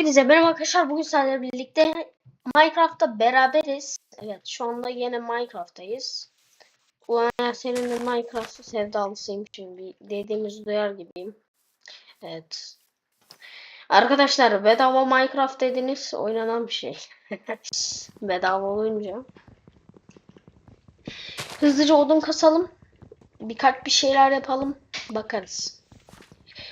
Hepinize merhaba arkadaşlar. Bugün sizlerle birlikte Minecraft'ta beraberiz. Evet şu anda yine Minecraft'tayız. Ulan senin de Minecraft'ta sevdalısıymışım. Bir dediğimiz duyar gibiyim. Evet. Arkadaşlar bedava Minecraft dediniz oynanan bir şey. bedava olunca. Hızlıca odun kasalım. Birkaç bir şeyler yapalım. Bakarız.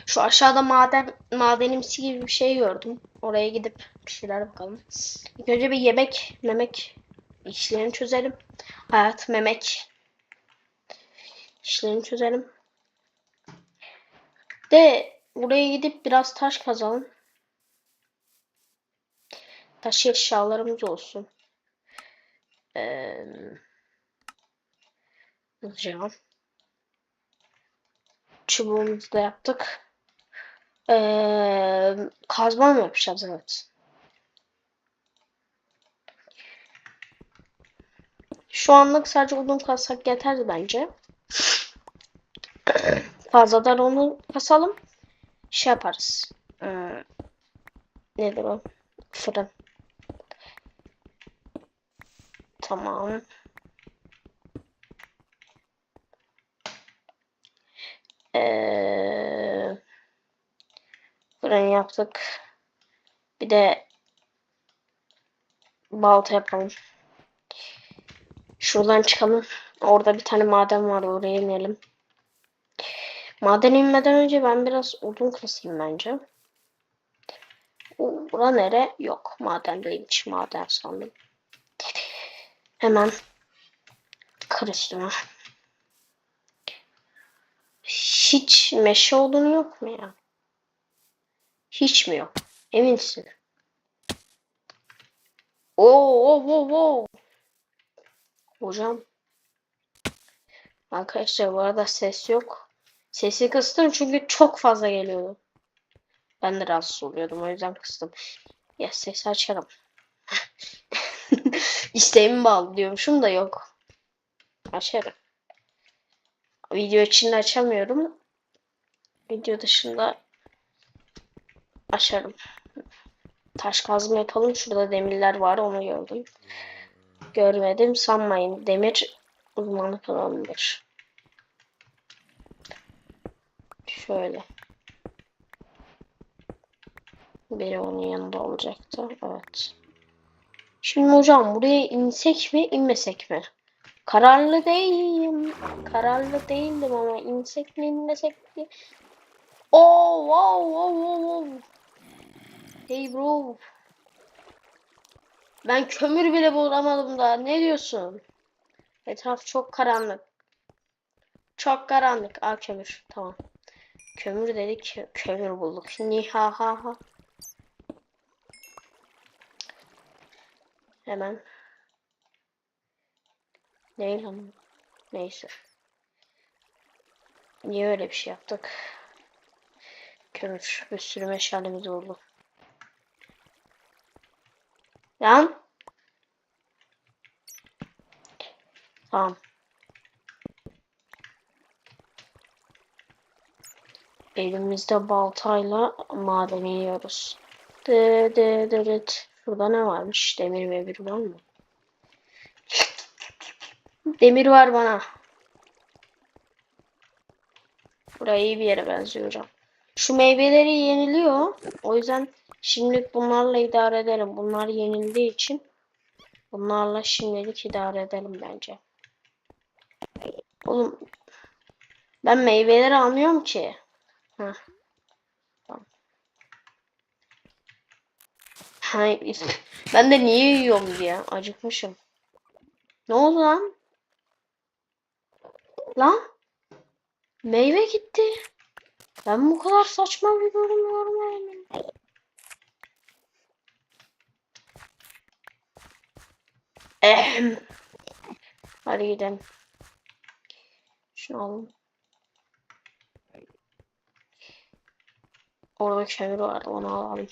Şu aşağıda maden madenimsi gibi bir şey gördüm. Oraya gidip bir şeyler bakalım. İlk önce bir yemek, memek işlerini çözelim. Hayat, memek işlerini çözelim. De buraya gidip biraz taş kazalım. Taş eşyalarımız olsun. Ee, hızlıca. Çubuğumuzu da yaptık. Ee, kazma mı yapacağız evet. Şu anlık sadece odun kazsak yeterdi bence. Fazladan onu kasalım. Şey yaparız. Ee, nedir o? Fırın. Tamam. Ee, fırın yaptık. Bir de balta yapalım. Şuradan çıkalım. Orada bir tane maden var. Oraya inelim. Maden inmeden önce ben biraz odun kasayım bence. Bura nere? Yok. Maden değilmiş. Maden sandım. Hemen kır üstüme. Hiç meşe odunu yok mu ya? Hiç mi yok? Eminsin. Oo, oo, oo. Hocam. Arkadaşlar bu arada ses yok. Sesi kıstım çünkü çok fazla geliyordu. Ben de rahatsız oluyordum o yüzden kıstım. Ya sesi açarım. İsteğimi bağlı diyormuşum da yok. Açarım. Video içinde açamıyorum. Video dışında açarım. Taş kazma yapalım. Şurada demirler var onu gördüm. Görmedim sanmayın. Demir uzmanı falandır. Şöyle. Biri onun yanında olacaktı. Evet. Şimdi hocam buraya insek mi inmesek mi? Kararlı değilim. Kararlı değildim ama insek mi inmesek mi? Oh wow wow wow wow. Hey bro. Ben kömür bile bulamadım daha. Ne diyorsun? Etraf çok karanlık. Çok karanlık. Aa kömür. Tamam. Kömür dedik. Kömür bulduk. Nihahaha. Hemen. Ne lan? Neyse. Niye öyle bir şey yaptık? Kömür. Bir sürü meşalemiz oldu. Lan. Tamam. Elimizde baltayla maden yiyoruz. De de de de. Şurada ne varmış? Demir ve bir var mı? Demir var bana. Buraya iyi bir yere benziyor hocam. Şu meyveleri yeniliyor. O yüzden şimdilik bunlarla idare edelim. Bunlar yenildiği için bunlarla şimdilik idare edelim bence. Oğlum ben meyveleri almıyorum ki. Heh. Ben de niye yiyorum diye acıkmışım. Ne oldu lan? Lan? Meyve gitti. Ben bu kadar saçma bir durum görmedim. Ehem. Hadi gidelim. Şunu alalım. Orada kömür var. Onu alalım.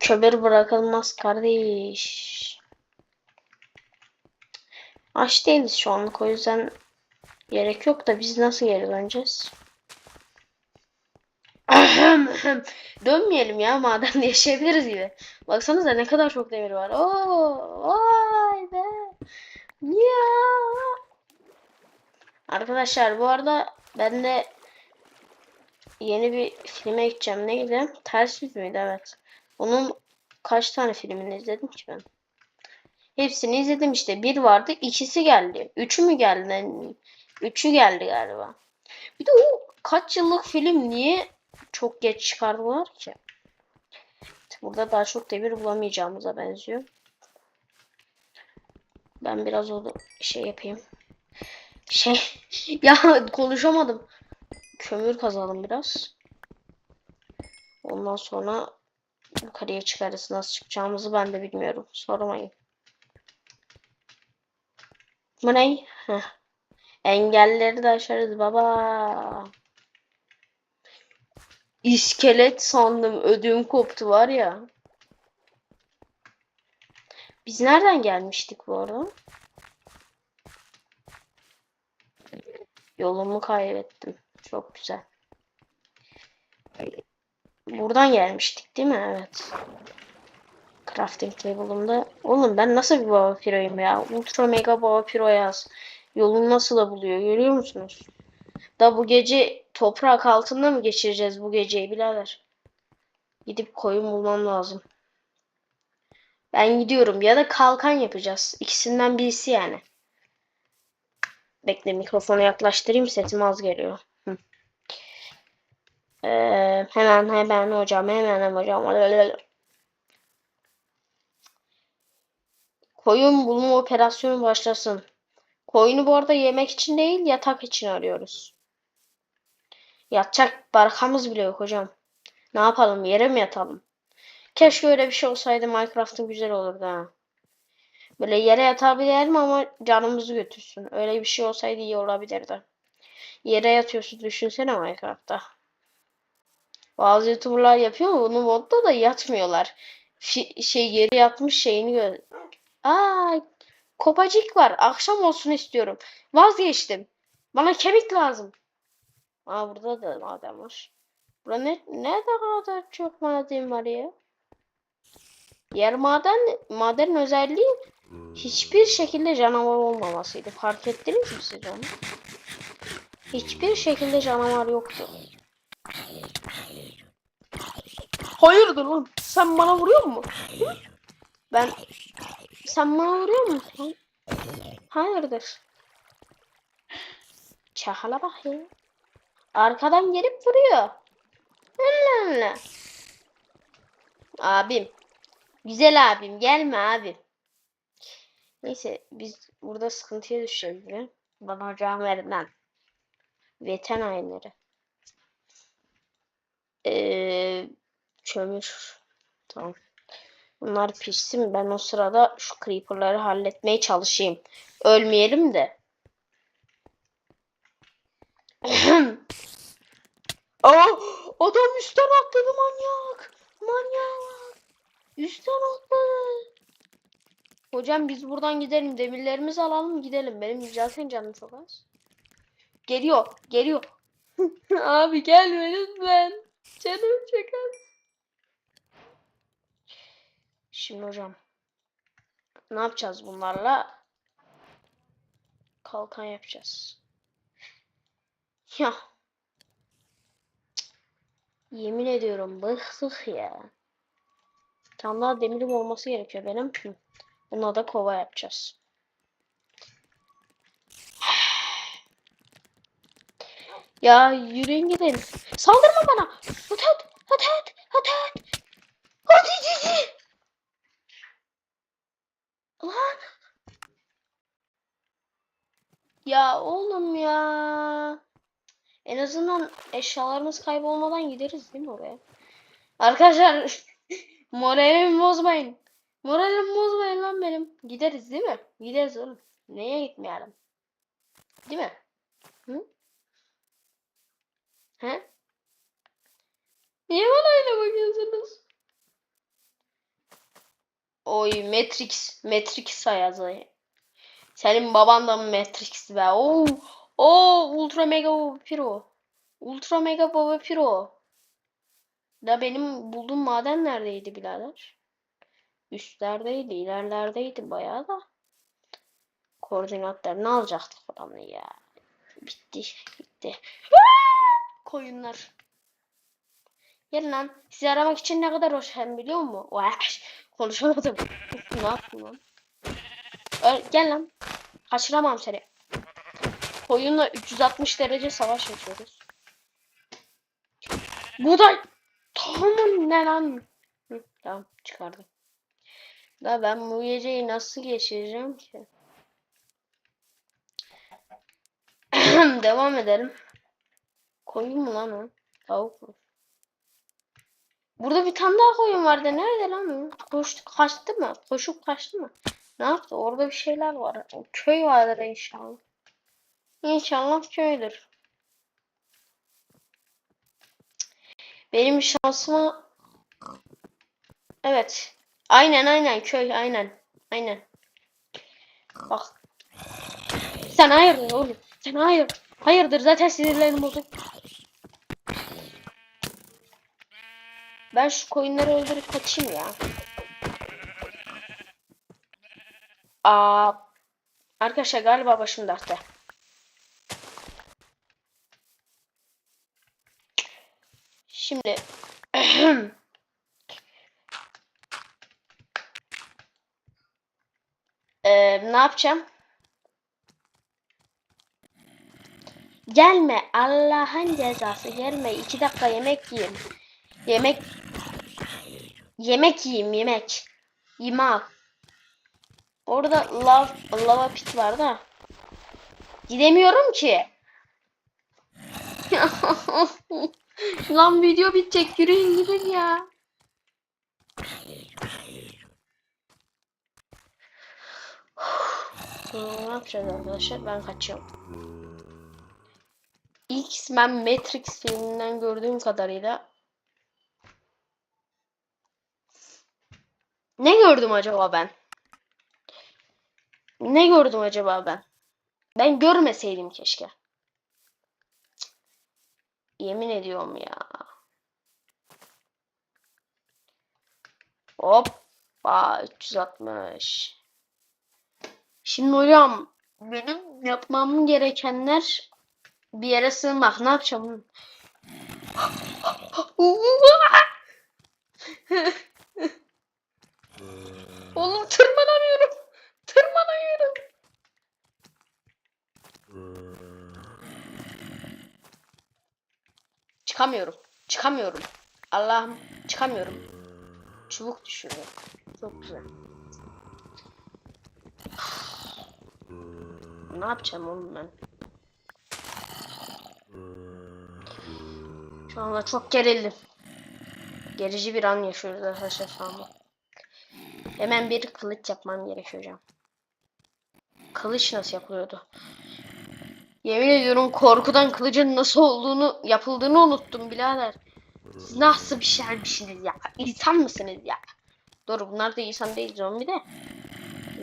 Kömür bırakılmaz kardeş. Aç değiliz şu anlık o yüzden gerek yok da biz nasıl geri döneceğiz? Dönmeyelim ya madende yaşayabiliriz gibi. Baksanıza ne kadar çok demir var. Oo, vay be. Ya. Arkadaşlar bu arada ben de yeni bir filme gideceğim. Neydi? Ters Yüz müydü? Evet. Onun kaç tane filmini izledim ki ben? Hepsini izledim işte. Bir vardı, ikisi geldi. Üçü mü geldi? Üçü geldi galiba. Bir de o kaç yıllık film niye çok geç çıkardılar ki? Burada daha çok demir bulamayacağımıza benziyor. Ben biraz o şey yapayım. Şey ya konuşamadım. Kömür kazalım biraz. Ondan sonra yukarıya çıkarız. Nasıl çıkacağımızı ben de bilmiyorum. Sormayın. Bu ne? Engelleri de aşarız baba. İskelet sandım. Ödüm koptu var ya. Biz nereden gelmiştik bu arada? Yolumu kaybettim. Çok güzel. Buradan gelmiştik değil mi? Evet. Crafting table'ımda. Oğlum ben nasıl bir baba piroyum ya? Ultra mega baba piro yaz. Yolunu nasıl da buluyor görüyor musunuz? Da bu gece toprak altında mı geçireceğiz bu geceyi birader? Gidip koyun bulmam lazım. Ben gidiyorum ya da kalkan yapacağız. İkisinden birisi yani. Bekle mikrofonu yaklaştırayım sesim az geliyor. Hı. Ee, hemen hemen hocam hemen hocam. Koyun bulma operasyonu başlasın. Koyunu bu arada yemek için değil yatak için arıyoruz. Yatacak barkamız bile yok hocam. Ne yapalım yere mi yatalım? Keşke öyle bir şey olsaydı Minecraft'ın güzel olurdu ha. Böyle yere yatabilirim ama canımızı götürsün. Öyle bir şey olsaydı iyi olabilirdi. Yere yatıyorsun düşünsene Minecraft'ta. Bazı YouTuber'lar yapıyor ama bunu modda da yatmıyorlar. Fi şey yere yatmış şeyini gör. Aa kopacık var. Akşam olsun istiyorum. Vazgeçtim. Bana kemik lazım. Aa burada da maden var. Burada ne, ne kadar çok maden var ya. Yer maden madenin özelliği hiçbir şekilde canavar olmamasıydı. Fark ettiniz mi siz onu? Hiçbir şekilde canavar yoktu. Hayırdır lan? Sen bana vuruyor mu? Ben sen bana vuruyor musun? Hayırdır? Çakala bak ya. Arkadan gelip vuruyor. Allah. Abim. Güzel abim. Gelme abim. Neyse biz burada sıkıntıya düşeceğiz. Bana hocam verilen. Veten ayinleri. Ee. Bunlar pişsin. Ben o sırada şu creeper'ları halletmeye çalışayım. Ölmeyelim de. Aa, adam üstten atladı manyak. Manyak. Üstten atladı. Hocam biz buradan gidelim. Demirlerimizi alalım gidelim. Benim zaten canım çok az. Geliyor. Geliyor. Abi gelme lütfen. Canım çok az. Şimdi hocam. Ne yapacağız bunlarla? Kalkan yapacağız. Ya. Yemin ediyorum bıktık ya. Tam daha demirim olması gerekiyor benim. Buna da kova yapacağız. Ya yürüyün gidelim. Saldırma bana. Hadi hadi hadi hadi hadi. Lan. Ya oğlum ya. En azından eşyalarımız kaybolmadan gideriz değil mi oraya? Arkadaşlar moralimi bozmayın. Moralimi bozmayın lan benim. Gideriz değil mi? Gideriz oğlum. Neye gitmeyelim? Değil mi? Hı? He? Niye bana öyle bakıyorsunuz? Oy Matrix. Matrix ayazı. Senin baban da Matrix be? Oo. Oo Ultra Mega Baba Piro. Ultra Mega Baba Piro. Da benim bulduğum maden neredeydi birader? Üstlerdeydi, ilerlerdeydi bayağı da. Koordinatlarını alacaktık falan ya. Bitti, bitti. Koyunlar. Gelin lan. Sizi aramak için ne kadar hoş hem biliyor musun? Vah, konuşamadım. ne yaptın lan? Öl- gel lan. Kaçıramam seni. Koyunla 360 derece savaş yapıyoruz. Buğday. Tamam ne lan? Hı, tamam çıkardım. Da ben bu geceyi nasıl geçireceğim ki? Devam edelim. Koyun mu lan o? Tavuk mu? Burada bir tane daha koyun vardı. Nerede lan o? Koştu, kaçtı mı? Koşup kaçtı mı? Ne yaptı? Orada bir şeyler var. O köy vardır inşallah. İnşallah köydür. Benim şansıma Evet. Aynen aynen köy aynen. Aynen. Bak. Sen hayırdır oğlum. Sen hayır. Hayırdır zaten sinirlerim bozuk. Ben şu koyunları öldürüp kaçayım ya. Aa, arkadaşlar galiba başım dertte. Şimdi Ee, ne yapacağım? Gelme Allah'ın cezası gelme. iki dakika yemek yiyeyim. Yemek yemek yiyeyim yemek. Yima. Orada lav, lava pit var da. Gidemiyorum ki. Lan video bitecek. Yürüyün gidin ya. Sonra ne yapacağız arkadaşlar? Ben kaçıyorum. İlk ben Matrix filminden gördüğüm kadarıyla Ne gördüm acaba ben? Ne gördüm acaba ben? Ben görmeseydim keşke. Yemin ediyorum ya. Hoppa 360. Şimdi hocam benim yapmam gerekenler bir yere sığınmak. Ne yapacağım? Oğlum tırmanamıyorum. Tırmanamıyorum. Çıkamıyorum. Çıkamıyorum. Allah'ım çıkamıyorum. Çubuk düşürüyor. Çok güzel. Ne yapacağım oğlum ben? Şu anda çok gerildim. Gerici bir an yaşıyoruz arkadaşlar şu anda. Hemen bir kılıç yapmam gerekiyor hocam. Kılıç nasıl yapılıyordu? Yemin ediyorum korkudan kılıcın nasıl olduğunu yapıldığını unuttum birader. Nasıl bir şeymişsiniz ya? İnsan mısınız ya? Doğru bunlar da insan değil zombi de.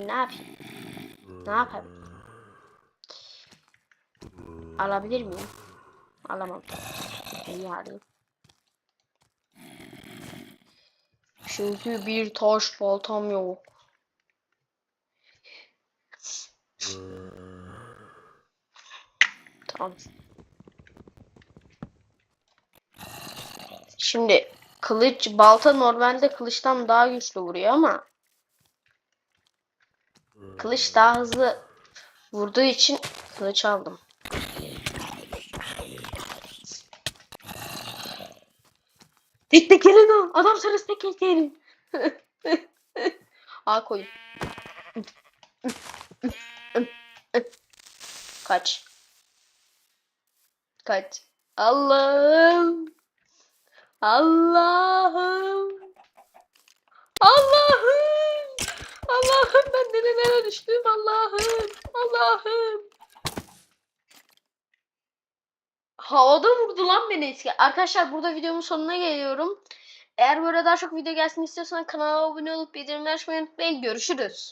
Ne yapayım? Ne yapayım? Alabilir miyim? Alamam. İyi alayım. Çünkü bir taş baltam yok. Tamam. Şimdi kılıç, balta normalde kılıçtan daha güçlü vuruyor ama kılıç daha hızlı vurduğu için kılıç aldım. Tek tek gelin o. Adam sarısı tek tek gelin. A koyun. Kaç. Kaç. Allah'ım. Allah'ım. Allah'ım. Allah'ım ben nerelere düştüm Allah'ım. Allah'ım. Havada vurdu lan beni. Arkadaşlar burada videomun sonuna geliyorum. Eğer böyle daha çok video gelsin istiyorsan kanala abone olup bildirimleri açmayı unutmayın. Görüşürüz.